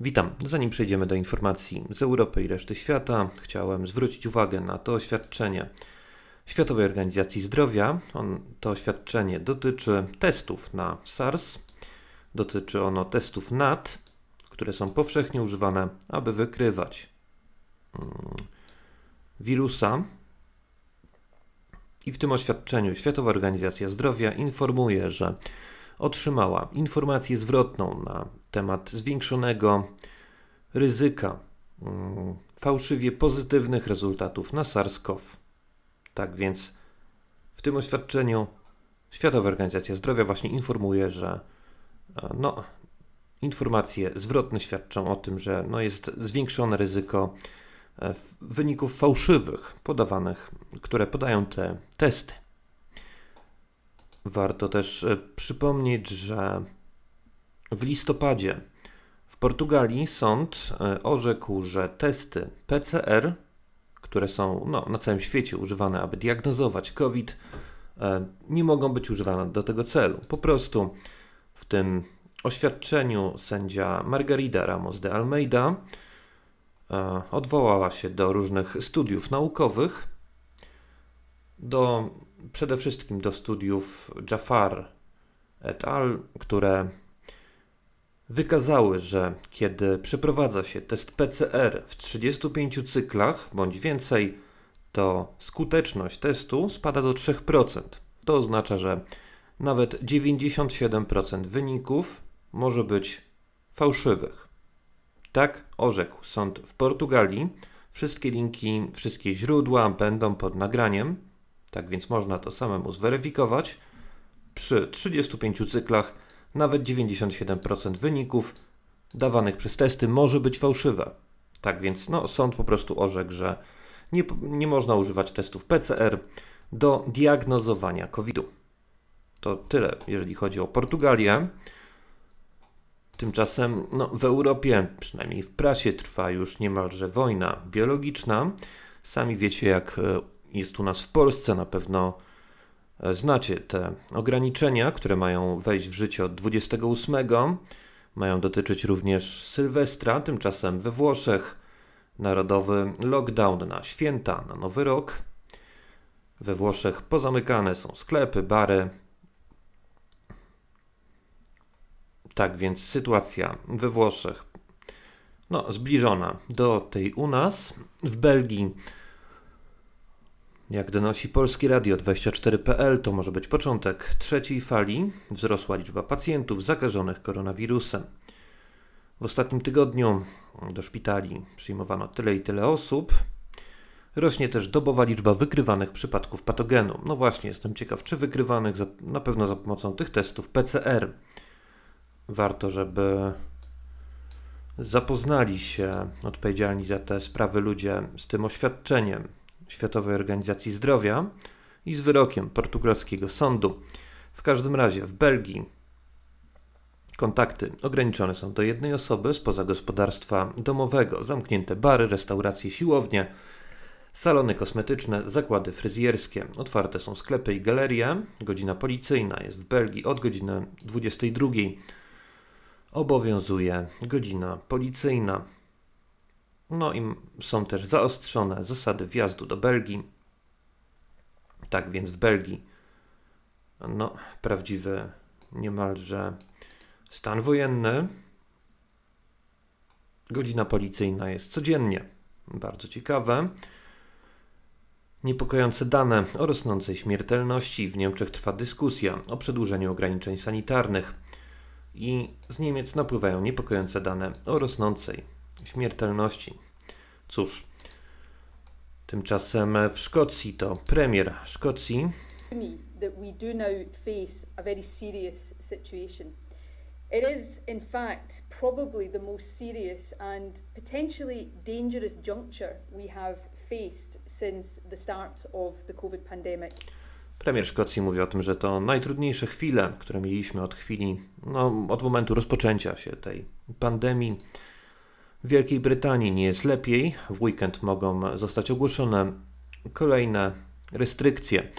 Witam. Zanim przejdziemy do informacji z Europy i reszty świata, chciałem zwrócić uwagę na to oświadczenie Światowej Organizacji Zdrowia. On, to oświadczenie dotyczy testów na SARS. Dotyczy ono testów NAT, które są powszechnie używane, aby wykrywać mm, wirusa. I w tym oświadczeniu Światowa Organizacja Zdrowia informuje, że otrzymała informację zwrotną na temat zwiększonego ryzyka mm, fałszywie pozytywnych rezultatów na SARS-CoV. Tak więc w tym oświadczeniu Światowa Organizacja Zdrowia właśnie informuje, że e, no, informacje zwrotne świadczą o tym, że no, jest zwiększone ryzyko e, wyników fałszywych podawanych, które podają te testy. Warto też e, przypomnieć, że w listopadzie w Portugalii sąd e, orzekł, że testy PCR, które są no, na całym świecie używane, aby diagnozować COVID, e, nie mogą być używane do tego celu. Po prostu w tym oświadczeniu sędzia Margarida Ramos de Almeida odwołała się do różnych studiów naukowych, do przede wszystkim do studiów Jafar et al., które wykazały, że kiedy przeprowadza się test PCR w 35 cyklach bądź więcej, to skuteczność testu spada do 3%. To oznacza, że nawet 97% wyników może być fałszywych. Tak orzekł sąd w Portugalii. Wszystkie linki, wszystkie źródła będą pod nagraniem. Tak więc można to samemu zweryfikować. Przy 35 cyklach nawet 97% wyników dawanych przez testy może być fałszywe. Tak więc no, sąd po prostu orzekł, że nie, nie można używać testów PCR do diagnozowania COVID-u. To tyle, jeżeli chodzi o Portugalię. Tymczasem no, w Europie, przynajmniej w prasie, trwa już niemalże wojna biologiczna. Sami wiecie, jak e, jest u nas w Polsce, na pewno znacie te ograniczenia, które mają wejść w życie od 28. Mają dotyczyć również Sylwestra, tymczasem we Włoszech narodowy lockdown na święta, na Nowy Rok. We Włoszech pozamykane są sklepy, bary. Tak więc sytuacja we Włoszech no, zbliżona do tej u nas. W Belgii jak donosi Polskie Radio 24.pl, to może być początek trzeciej fali. Wzrosła liczba pacjentów zakażonych koronawirusem. W ostatnim tygodniu do szpitali przyjmowano tyle i tyle osób. Rośnie też dobowa liczba wykrywanych przypadków patogenu. No właśnie, jestem ciekaw, czy wykrywanych na pewno za pomocą tych testów PCR. Warto, żeby zapoznali się odpowiedzialni za te sprawy ludzie z tym oświadczeniem, Światowej Organizacji Zdrowia i z wyrokiem portugalskiego sądu. W każdym razie w Belgii kontakty ograniczone są do jednej osoby spoza gospodarstwa domowego, zamknięte bary, restauracje, siłownie, salony kosmetyczne, zakłady fryzjerskie. Otwarte są sklepy i galerie. Godzina policyjna jest w Belgii od godziny 22. Obowiązuje godzina policyjna. No i są też zaostrzone zasady wjazdu do Belgii. Tak więc w Belgii, no, prawdziwy niemalże stan wojenny. Godzina policyjna jest codziennie. Bardzo ciekawe. Niepokojące dane o rosnącej śmiertelności. W Niemczech trwa dyskusja o przedłużeniu ograniczeń sanitarnych. I z Niemiec napływają niepokojące dane o rosnącej śmiertelności. Cóż, tymczasem w Szkocji to premier Szkocji. that we do now face a very serious situation. It is, in fact, probably the most serious and potentially dangerous juncture we have faced since the start of the COVID pandemic. Premier Szkocji mówi o tym, że to najtrudniejsze chwile, które mieliśmy od chwili, no, od momentu rozpoczęcia się tej pandemii. W Wielkiej Brytanii nie jest lepiej. W weekend mogą zostać ogłoszone kolejne restrykcje.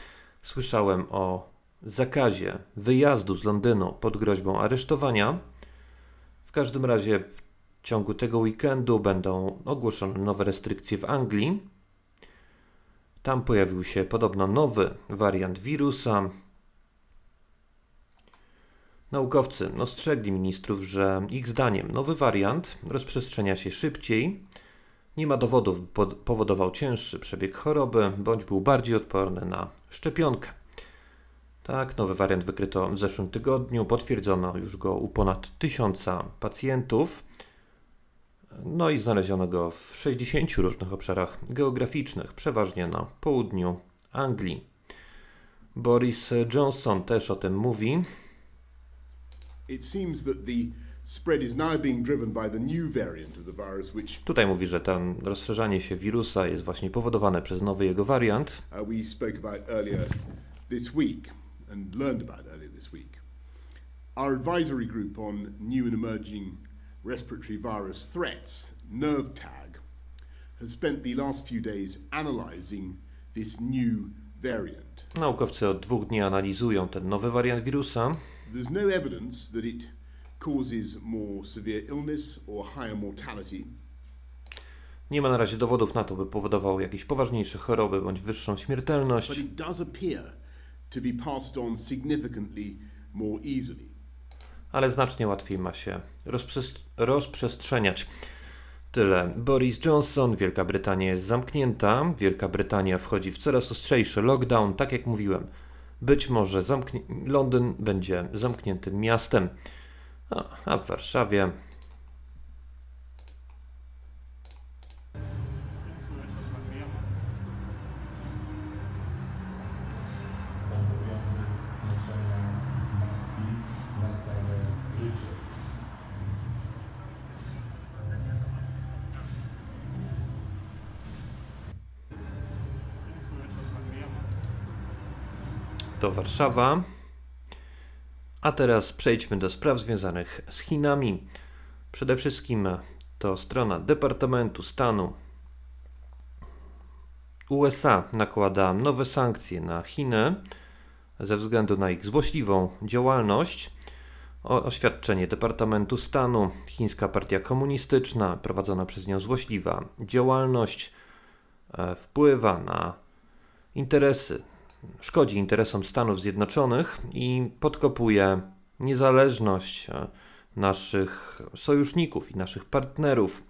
Słyszałem o zakazie wyjazdu z Londynu pod groźbą aresztowania. W każdym razie w ciągu tego weekendu będą ogłoszone nowe restrykcje w Anglii. Tam pojawił się podobno nowy wariant wirusa. Naukowcy ostrzegli ministrów, że ich zdaniem nowy wariant rozprzestrzenia się szybciej, nie ma dowodów, by powodował cięższy przebieg choroby bądź był bardziej odporny na szczepionkę. Tak, nowy wariant wykryto w zeszłym tygodniu, potwierdzono już go u ponad tysiąca pacjentów. No i znaleziono go w 60 różnych obszarach geograficznych, przeważnie na południu Anglii. Boris Johnson też o tym mówi. Tutaj mówi, że to rozszerzanie się wirusa jest właśnie powodowane przez nowy jego wariant. We spoke about earlier this week and learned about earlier this week. Our advisory group on new and emerging respiratory virus threats, NervTag, has spent the last few days analyzing this new variant. Naukowcy od dwóch dni analizują ten nowy wariant wirusa. There's no evidence that it causes more severe illness or higher mortality. Nie ma na razie dowodów na to, by powodował jakieś poważniejsze choroby bądź wyższą śmiertelność. But it does appear to be passed on significantly more easily. Ale znacznie łatwiej ma się rozprzestrzeniać. Tyle. Boris Johnson, Wielka Brytania jest zamknięta. Wielka Brytania wchodzi w coraz ostrzejszy lockdown, tak jak mówiłem. Być może Londyn będzie zamkniętym miastem, a, a w Warszawie to Warszawa. A teraz przejdźmy do spraw związanych z Chinami. Przede wszystkim to strona Departamentu Stanu USA nakłada nowe sankcje na Chiny ze względu na ich złośliwą działalność. O, oświadczenie Departamentu Stanu, Chińska Partia Komunistyczna, prowadzona przez nią złośliwa działalność, e, wpływa na interesy szkodzi interesom Stanów Zjednoczonych i podkopuje niezależność e, naszych sojuszników i naszych partnerów.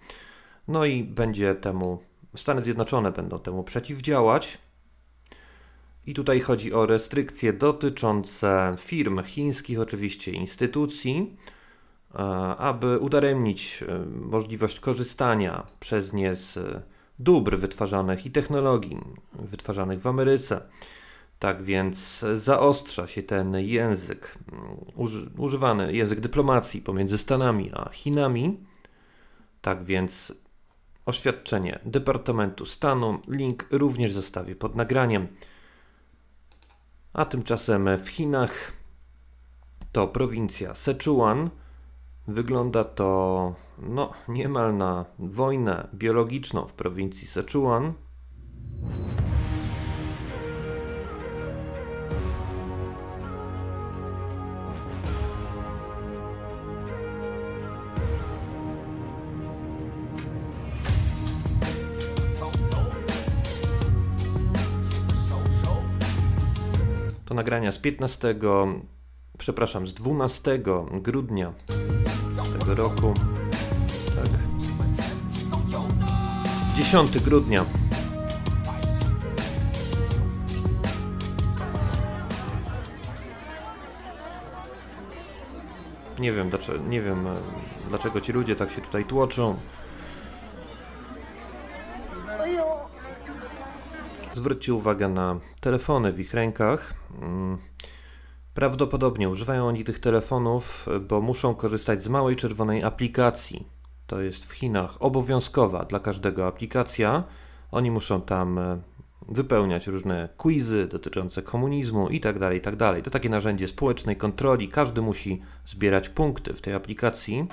No i będzie temu, Stany Zjednoczone będą temu przeciwdziałać. I tutaj chodzi o restrykcje dotyczące firm chińskich, oczywiście instytucji, e, aby udaremnić e, możliwość korzystania przez nie z dóbr wytwarzanych i technologii wytwarzanych w Ameryce. Tak więc zaostrza się ten język, uży, używany język dyplomacji pomiędzy Stanami a Chinami. Tak więc oświadczenie Departamentu Stanu, link również zostawię pod nagraniem. A tymczasem w Chinach to prowincja Sichuan. Wygląda to no, niemal na wojnę biologiczną w prowincji Sichuan. Nagrania z 15, przepraszam, z 12 grudnia tego roku. Tak. 10 grudnia. Nie wiem, dlaczego, nie wiem, dlaczego ci ludzie tak się tutaj tłoczą. Zwróćcie uwagę na telefony w ich rękach. Mm, prawdopodobnie używają oni tych telefonów, bo muszą korzystać z małej czerwonej aplikacji. To jest w Chinach obowiązkowa dla każdego aplikacja. Oni muszą tam e, wypełniać różne quizy dotyczące komunizmu i tak dalej, i tak. To takie narzędzie społecznej kontroli. Każdy musi zbierać punkty w tej aplikacji.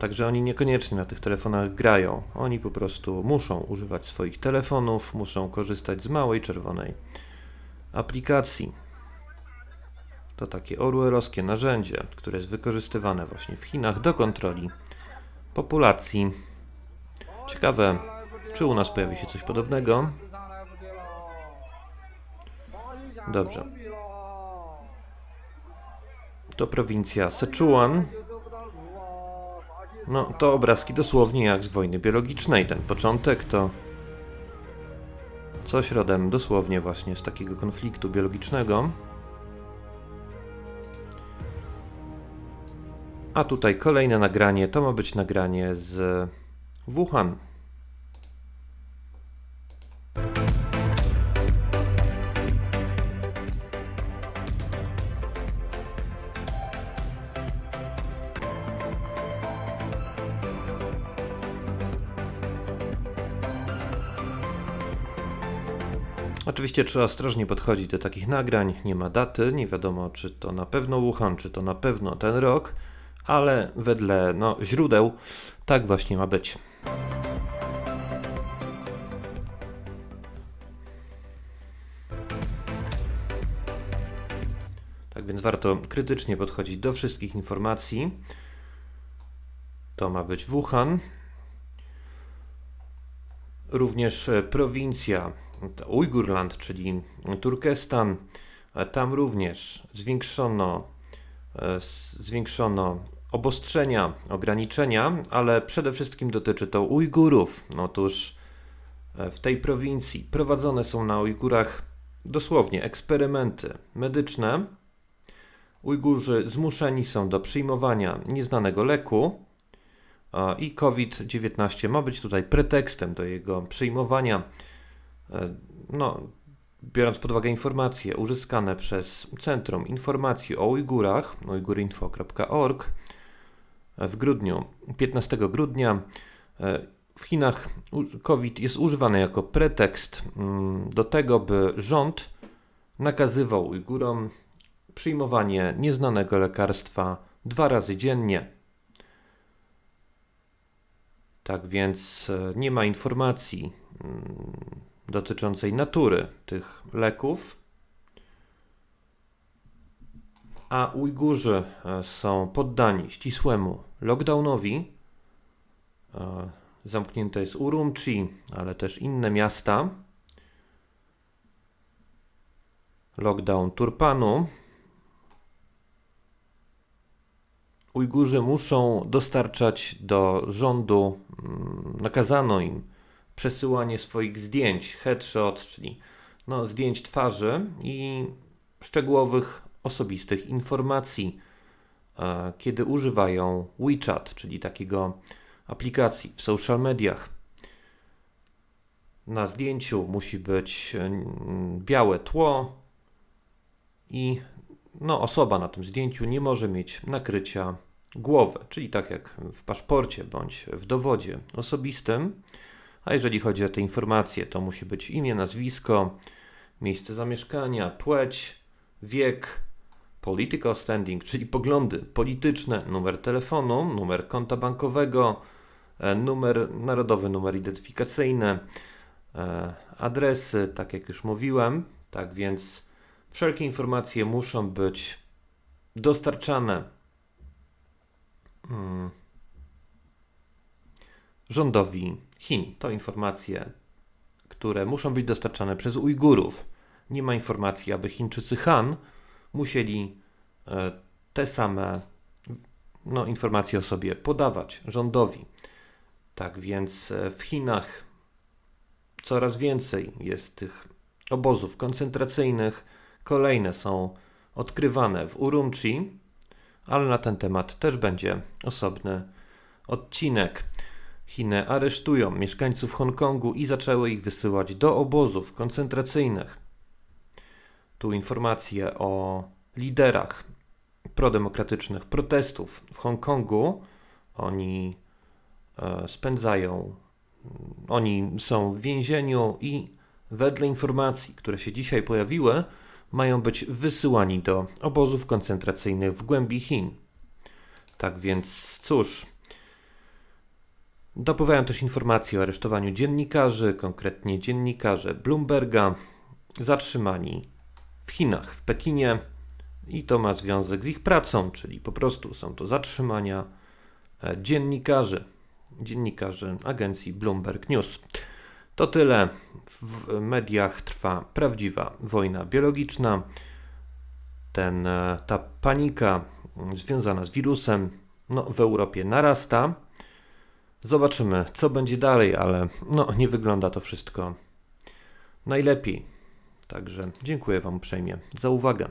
Także oni niekoniecznie na tych telefonach grają. Oni po prostu muszą używać swoich telefonów, muszą korzystać z małej czerwonej aplikacji. To takie orwellowskie narzędzie, które jest wykorzystywane właśnie w Chinach do kontroli populacji. Ciekawe, czy u nas pojawi się coś podobnego. Dobrze. To prowincja Sichuan. No, to obrazki dosłownie jak z wojny biologicznej. Ten początek to coś rodem dosłownie właśnie z takiego konfliktu biologicznego. A tutaj kolejne nagranie, to ma być nagranie z Wuhan. Oczywiście trzeba ostrożnie podchodzić do takich nagrań. Nie ma daty, nie wiadomo czy to na pewno Wuhan, czy to na pewno ten rok, ale wedle no, źródeł tak właśnie ma być. Tak więc warto krytycznie podchodzić do wszystkich informacji. To ma być Wuhan. Również e, prowincja Ujgurland, czyli Turkestan. E, tam również zwiększono, e, zwiększono obostrzenia, ograniczenia, ale przede wszystkim dotyczy to Ujgurów. Otóż w tej prowincji prowadzone są na Ujgurach dosłownie eksperymenty medyczne. Ujgurzy zmuszeni są do przyjmowania nieznanego leku, i COVID-19 ma być tutaj pretekstem do jego przyjmowania. E, no, biorąc pod uwagę informacje uzyskane przez Centrum Informacji o Ujgurach, ujgurinfo.org, w grudniu, 15 grudnia, e, w Chinach COVID jest używany jako pretekst mm, do tego, by rząd nakazywał Ujgurom przyjmowanie nieznanego lekarstwa dwa razy dziennie. Tak więc e, nie ma informacji mm, dotyczącej natury tych leków, a Ujgurzy e, są poddani ścisłemu lockdownowi. E, zamknięte jest Urumqi, ale też inne miasta. Lockdown Turpanu, Ujgurzy muszą dostarczać do rządu, mm, nakazano im przesyłanie swoich zdjęć, headshot, czyli no, zdjęć twarzy i szczegółowych osobistych informacji, kiedy używają WeChat, czyli takiego aplikacji w social mediach. Na zdjęciu musi być mm, białe tło i no, osoba na tym zdjęciu nie może mieć nakrycia głowy, czyli tak jak w paszporcie bądź w dowodzie osobistym. A jeżeli chodzi o te informacje, to musi być imię, nazwisko, miejsce zamieszkania, płeć, wiek, political standing, czyli poglądy polityczne, numer telefonu, numer konta bankowego, e, numer narodowy, numer identyfikacyjny, e, adresy, tak jak już mówiłem. Tak więc Wszelkie informacje muszą być dostarczane hmm, rządowi Chin. To informacje, które muszą być dostarczane przez Ujgurów. Nie ma informacji, aby Chińczycy Han musieli e, te same no, informacje o sobie podawać rządowi. Tak więc e, w Chinach coraz więcej jest tych obozów koncentracyjnych Kolejne są odkrywane w Urumqi, ale na ten temat też będzie osobny odcinek. Chiny aresztują mieszkańców Hongkongu i zaczęły ich wysyłać do obozów koncentracyjnych. Tu informacje o liderach prodemokratycznych protestów w Hongkongu. Oni e, spędzają, oni są w więzieniu i wedle informacji, które się dzisiaj pojawiły, mają być wysyłani do obozów koncentracyjnych w głębi Chin. Tak więc, cóż, dopływają też informacje o aresztowaniu dziennikarzy, konkretnie dziennikarze Bloomberga, zatrzymani Chinach, w Pekinie i to ma związek z ich pracą, czyli po prostu są to zatrzymania e, dziennikarzy, dziennikarzy agencji Bloomberg News. To tyle. W mediach trwa prawdziwa wojna biologiczna. Ten, e, ta panika mm, związana z wirusem no, w Europie narasta. Zobaczymy, co będzie dalej, ale no, nie wygląda to wszystko najlepiej. Także dziękuję Wam uprzejmie za uwagę.